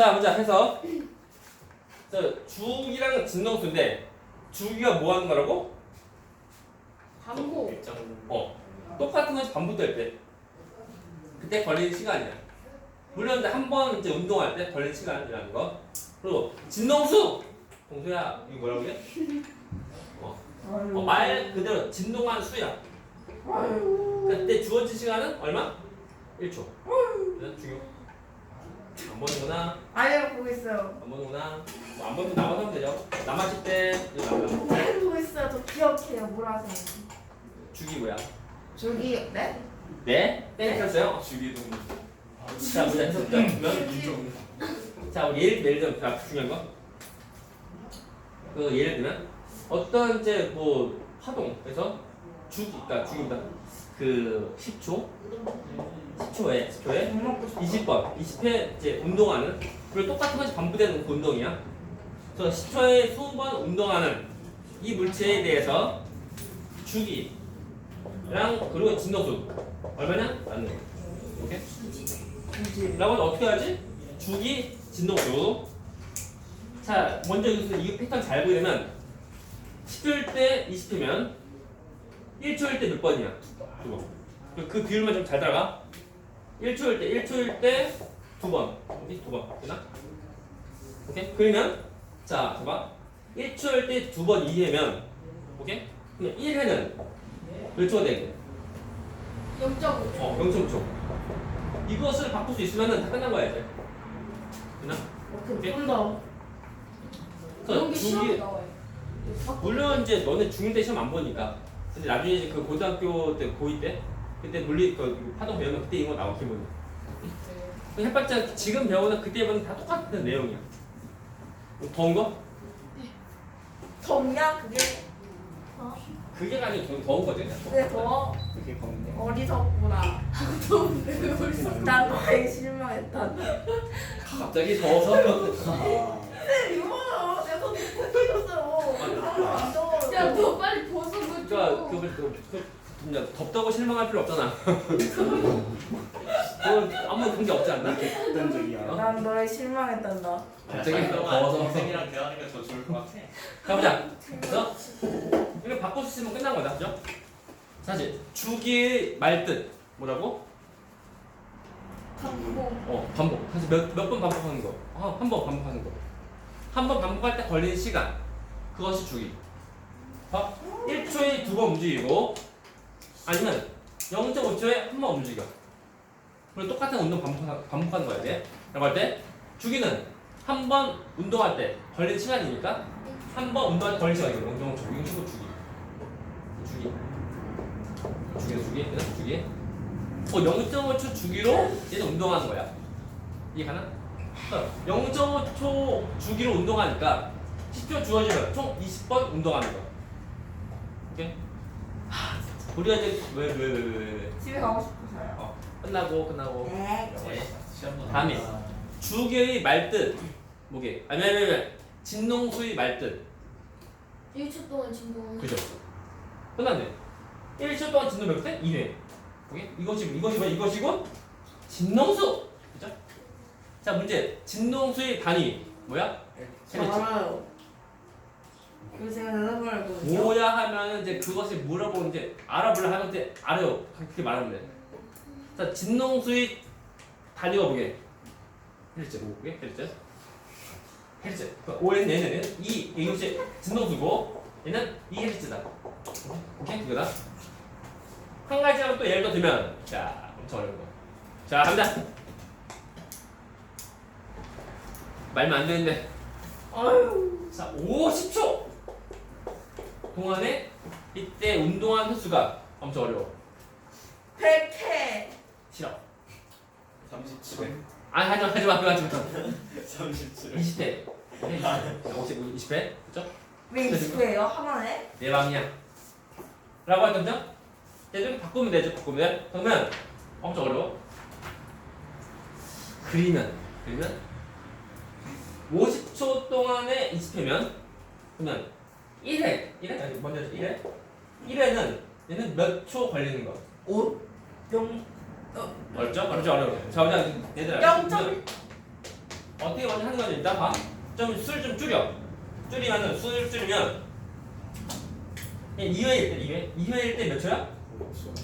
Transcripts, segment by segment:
자, 보자. 해서 저 주기랑 진동수인데 주기가 뭐 하는 거라고? 반복. 어. 똑같은 것이 반복될 때. 그때 걸리는 시간이야. 물론 이제 한번 이제 운동할 때 걸리는 시간이라는 거. 그리고 진동수! 동수야, 이거 뭐라고 해? 어. 어, 말 그대로 진동한 수야. 그때 주어진 시간은 얼마? 1초. 그래서 중요. 안 보는구나. 아니요 보고 있어요. 안 보는구나. 뭐안 보면 나만 하면 되죠. 남았을 때 이거 나오면 네 보고 있어요. 저 기억해요. 뭐라서. 주기 뭐야? 저기 네? 네? 땡겼어요? 주기동 자, 보자. 해서 보면 인종 자, 우리 예를, 예를 들면 자, 중요한 거. 그 예를 들면 어떤 이제 뭐 파동에서 주기, 그러니까 주기보다 그 10초, 10초에 10초에 못 먹고 싶어. 20번, 20회 이제 운동하는 그리고 똑같은 것이 반복되는 그 운동이야. 그래서 10초에 20번 운동하는 이 물체에 대해서 주기랑 그리고 진동수 얼마냐? 맞는 거. 오케이? 라고 어떻게 하지? 주기, 진동수. 자, 먼저 여기서 이 패턴 잘 보이려면 10초일 때 20회면 1초일 때 몇 번이야? 두 번. 그- 그 비율만 좀 잘 따라가. 1초일 때, 1초일 때 두 번. 어디? 두 번. 되나? 오케이? 그러면, 자, 봐봐. 1초일 때 두번 2회면, 오케이? 그럼 1회는 몇 초가 되겠네? 0.5초. 어, 0.5초. 이것을 바꿀 수 있으면 다 끝난 거야, 이제. 되나? 오케이. 좀 더. 그런 게그 시험에 주기, 나와요. 물론 이제 너네 중1 때 시험 안 보니까. 근데 나중에 이제 그 고등학교 때, 고2 때, 그때 물리, 그 파동 배우면 그때 이거 나와, 기본이. 그 해봤자 지금 배우는 그때 배우는 다 똑같은 내용이야. 더운 거? 덥냐 그게? 어? 그게 아니고 더, 더운 거지. 그게 더 그게 겁네 어리석구나. 더운데 벌써. 난 너에 실망했다. 갑자기 더워서. 네, 이거요. 내가 더 못해줬어요. 안 더워요. 야, 너 빨리 벗어 그 그러니까 좀. 그, 그, 그, 그냥 덥다고 실망할 필요 없잖아. 그건 아무 관계 없지 않나? 극단적이야 난 너에 실망했단다. 갑자기 더워서. 선생이랑 대화하니까 더 좋을 것 같아 가보자. 그래서 이거 바꿀 수 있으면 끝난 거다, 그죠? 사실 주기의 말뜻 뭐라고? 반복. 어 반복. 사실 몇몇 번 반복하는 거. 아, 한 번 반복하는 거. 한 번 반복할 때 걸리는 시간. 그것이 주기. 봐. 1초에 두번 움직이고 아니면 0.5초에 한 번 움직여. 그리고 똑같은 운동 반복하, 반복하는 거야, 돼. 라고 할 때 주기는 한 번 운동할 때 걸리는 시간이니까 한 번 운동할 때 걸리는 시간이고 0.5초. 이건 주고 주기. 주기. 주기는 주기. 얘는 주기. 어, 0.5초 주기로 얘는 운동하는 거야. 이해 가나? 0.5초 주기로 운동하니까 10초 주어지면 총 20번 운동하는 거야. 오케이? 하, 우리가 이제 왜 왜 왜 왜왜 집에 가고 싶어서요. 어, 끝나고 끝나고 네. 네. 시험도 다음에. 나왔다. 주기의 말뜻 뭐게? 아니 아니 아니 진동수의 말뜻 1초 동안 진동. 그죠? 끝났네. 1초 동안 진동 몇 회? 2회. 오케이? 이것이 이것이 뭐 이것이고 진동수. 그죠? 자 문제 진동수의 단위 뭐야? 저 알아요. 그리고 제가 대답을 알거든요. 뭐야 하면 이제 그것이 물어보는 이제 알아보려 하면 이제 알아요. 그렇게 말하면 돼. 자 진동수의 단위가 뭐게? 뭐게? 헬즈? 헬즈. 그 오엔 얘는 이 이것이 진동수고 얘는 이 헬즈다. 오케이 이거다. 한 가지만 또 예를 더 들면 자 엄청 어려운 거. 자 갑니다. 말면 안 되는데. 아유. 자, 50초 동안에 이때 운동한 횟수가 엄청 어려워. 백해. 싫어. 37회 아니 하지 마, 하지 마, 그거 하지 마. 37회 20회. 50, 20회, 그죠? 왜 20회예요? 하나에? 내 방이야. 라고 할 거죠? 이제 좀 바꾸면 되죠, 바꾸면 돼. 그러면 엄청 어려워. 그리면, 그리면 50초 동안에 20회면 그러면 1회, 1회? 아니, 먼저 1회? 1회는 얘는 몇 초 걸리는 거? 오. 영. 어. 어렵죠? 어렵죠? 어려워. 자, 보자. 얘들아. 0. 어떻게 먼저 하는 거지? 일단 봐. 좀술 좀 줄여. 줄이면은 술 줄이면 2회일 때 2회 2회일 때 몇 초야?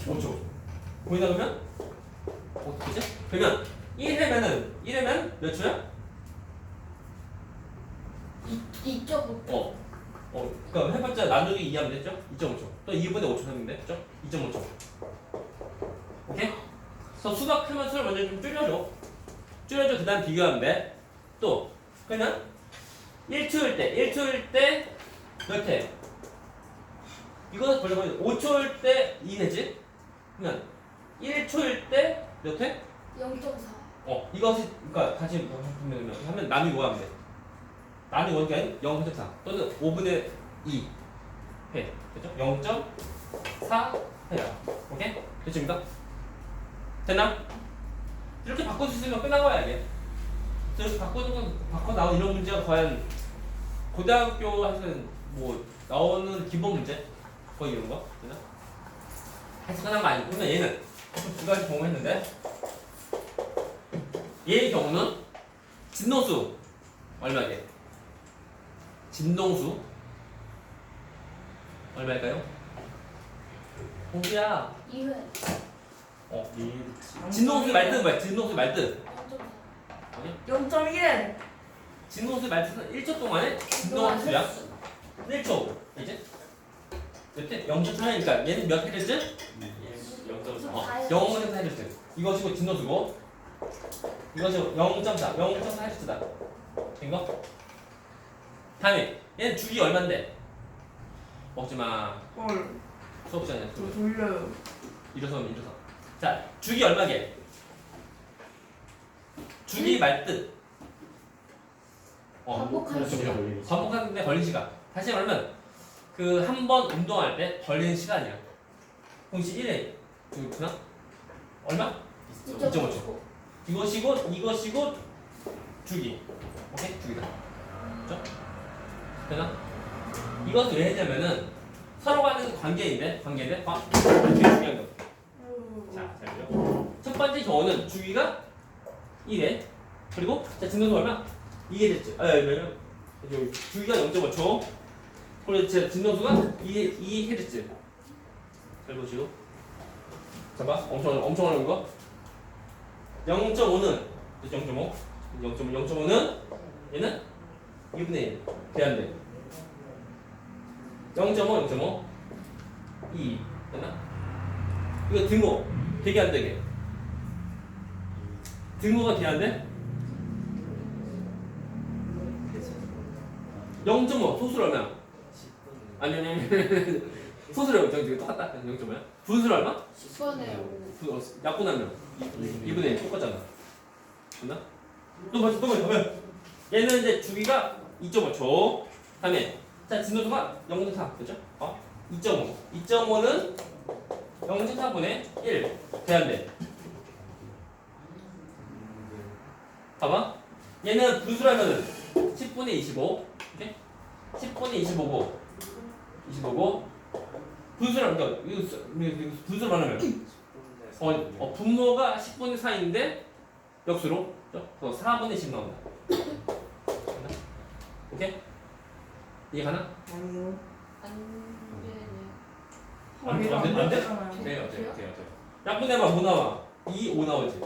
5초. 보이나 그러면? 어떻게 지 그러면 1회면은 1회면 몇 초야? 이 이쪽 어. 어, 그러니까 해봤자 나누기 2하면 됐죠? 2.5초. 또 2분의 5초 하면 됐죠? 2.5초. 오케이? 그래서 수박 크면 수를 먼저 좀 줄여줘. 줄여줘. 그 다음 비교하면 돼. 또, 그러면 1초일 때, 1초일 때몇 회? 이거 벌써 보면 5초일 때 2회지? 그러면 1초일 때몇 회? 0.4 어, 이것이, 그러니까 다시 보면 하면 나누기 뭐 하면 돼? 나누기 원가 0.4 또는 5분의 2 회. 그죠? 0.4 회야. 오케이? 됐습니까? 됐나? 이렇게 있으면 끝난 거야, 이게. 그래서 바꾸는 건, 바꿔 나온 이런 문제가 과연 고등학교에서는 뭐, 나오는 기본 문제? 거의 이런 거? 되나? 해서 끝난 거 아니고. 그러면 얘는 두 가지 공부했는데, 얘의 경우는 진동수 얼마게? 진동수 얼마일까요? 공주야. 2회 어. 이 진동수 말뜻 뭐야? 진동수 말뜻. 0.4 0.1 진동수 말뜻은 1초 동안에 진동수야. 1초. 이제 몇 회? 0.4니까 얘는 몇 헤르츠? 0.4 어, 0.4 헤르츠. 이것이고 진동수고 이것이고 0.4, 0.4 헤르츠다. 된 거? 다음에 얘는 주기 얼마인데? 먹지 마. 헐 수업 시간에 저 돌려요 일어서 일어서. 자, 주기 얼마게? 주기 말뜻. 어, 반복하는 시간. 반복하는데 걸린 시간. 다시 말하면 그 한 번 운동할 때 걸리는 시간이야. 공식 1회 그렇구나? 얼마? 2.5 이것이고 이것이고 주기. 오케이 주기다. 그죠? 되나? 이것을 왜 했냐면은 서로 간의 관계인데 관계인데 봐. 되게 중요한 거. 자, 잘 보요. 첫 번째 경우는 주기가 1회 그리고 자 진동수 얼마? 2회 됐죠. 아, 왜냐면 여기 주기가 0.5초 그리고 제 진동수가 2 2 헤르츠. 잘 보시고. 잠깐 엄청 엄청 어려운 거. 0.5는 0.5 0.5 0.5는 얘는 2분의 1 대한대 0.5 0.5 2 됐나? 이거 등호 되게 안 되게 등호가 대한대 0.5 소수를 얼마? 아니 아니 아니 얼마? 저기 똑같다 0.5야? 분수를 얼마? 10번에 5 분- 어, 약분하면 2분의 1 똑같잖아 됐나? 또 봐줘 또 봐줘 봐요 얘는 이제 주기가 2.5초 다음에 자 진도수가 0.4 그죠? 어? 2.5 2.5는 0.4분의 1 대한대. 봐봐. 얘는 분수라면은 10분의 25 오케이? 10분의 25고 25고 분수라면 그러니까 이거 수- 이거 분수로 말하면 어, 어 분모가 10분의 4인데 역수로. 그죠? 그래서 4분의 10 나온다 됐나? 오케이? 이해 가나? 아니요 안 되네요 안 돼, 이거 안 돼, 안 돼? 되잖아요. 돼요 돼요 돼요 돼요 약분해봐 뭐 나와? 2, 5 나오지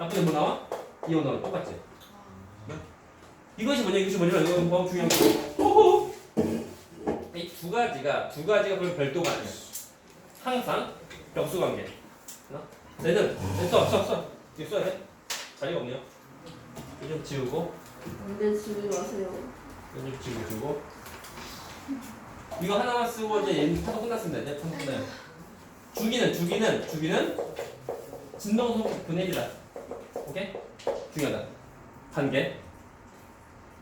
약분해 뭐 나와? 2, 5 나와 똑같지? 이것이 뭐냐 이것이 뭐냐면 이거 뭐 중요한 거. 이두 가지가 두 가지가 그럼 별도가 아니야. 항상 벽수 관계. 하나? 얘는 써, 써, 써. 이거 써야 돼? 자리가 없네요. 이거 좀 지우고, 근데 집에 마세요 지우고, 지우고. 이거 하나만 쓰고 이제 얘는 타도 끝났습니다. 이제 끝나요. 주기는 주기는 주기는 진동소 분의 1이다. 오케이? 중요하다. 관계.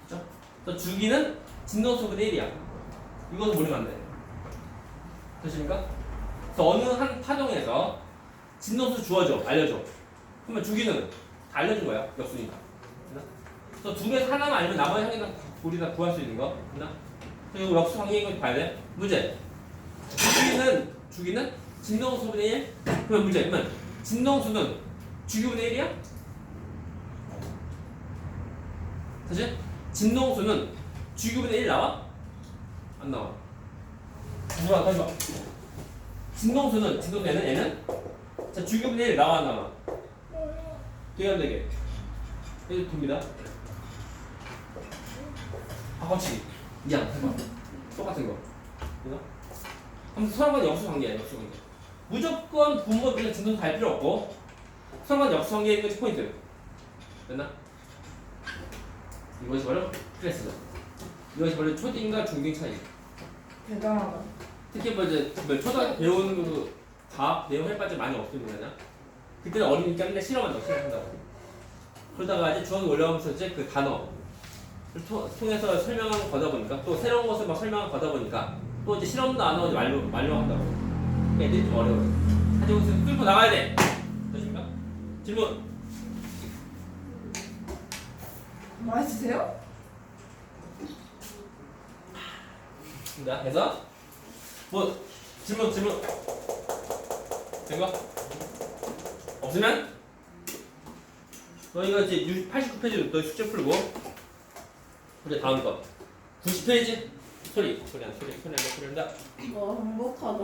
그죠? 또 주기는 진동수 분의 1이야. 이것도 모르면 안 돼. 되십니까? 그래서 어느 한 파동에서 진동수 주어줘, 알려줘. 그러면 주기는 다 알려준 거야. 됐나? 그래서 두 개에서 하나만 알면 나머지 한 개는 우리 다 구할 수 있는 거. 됐나? 그리고 역수 관계인 거 봐야 돼. 문제. 주기는 주기는 진동수분의 1? 그러면 문제. 그러면 진동수는 주기분의 1이야? 사실 진동수는 주기분의 1 나와? 안 나와. 누가 다시 봐. 진동수는 진동수 얘는 얘는 자 주기분의 1 나와 안 나와? 되게 안 되게. 이거 돕니다. 바꿔치기. 미안, 해봐. 똑같은 거. 이거? 그럼 서로간 역수 관계야, 역수 관계. 무조건 분모 그냥 진동수 갈 필요 없고 서로간 역수 관계인 것이 포인트. 됐나? 이것이 바로 스트레스다. 이것이 바로 초딩과 중딩 차이. 대단하다. 특히 뭐 이제 뭐 초등학교 배우는 그 과학 내용 해봤자 많이 없습니다. 그때는 어리니까 맨날 실험만 더 실험한다고. 그러다가 이제 중학교 올라오면서 이제 그 단어를 토- 통해서 설명을 거다 보니까 또 새로운 것을 막 설명을 거다 보니까 또 이제 실험도 안 하고 말로 말로 한다고. 그러니까 애들이 좀 어려워요. 하지만 여기서 뚫고 나가야 돼. 되십니까? 질문. 맛있으세요? 자, 해서 뭐 질문 질문 된 거? 없으면 너희가 이제 89페이지 너희 숙제 풀고 이제 다음 거. 90페이지? 소리. 소리 안 소리 소리 안 소리 한다 와 행복하다.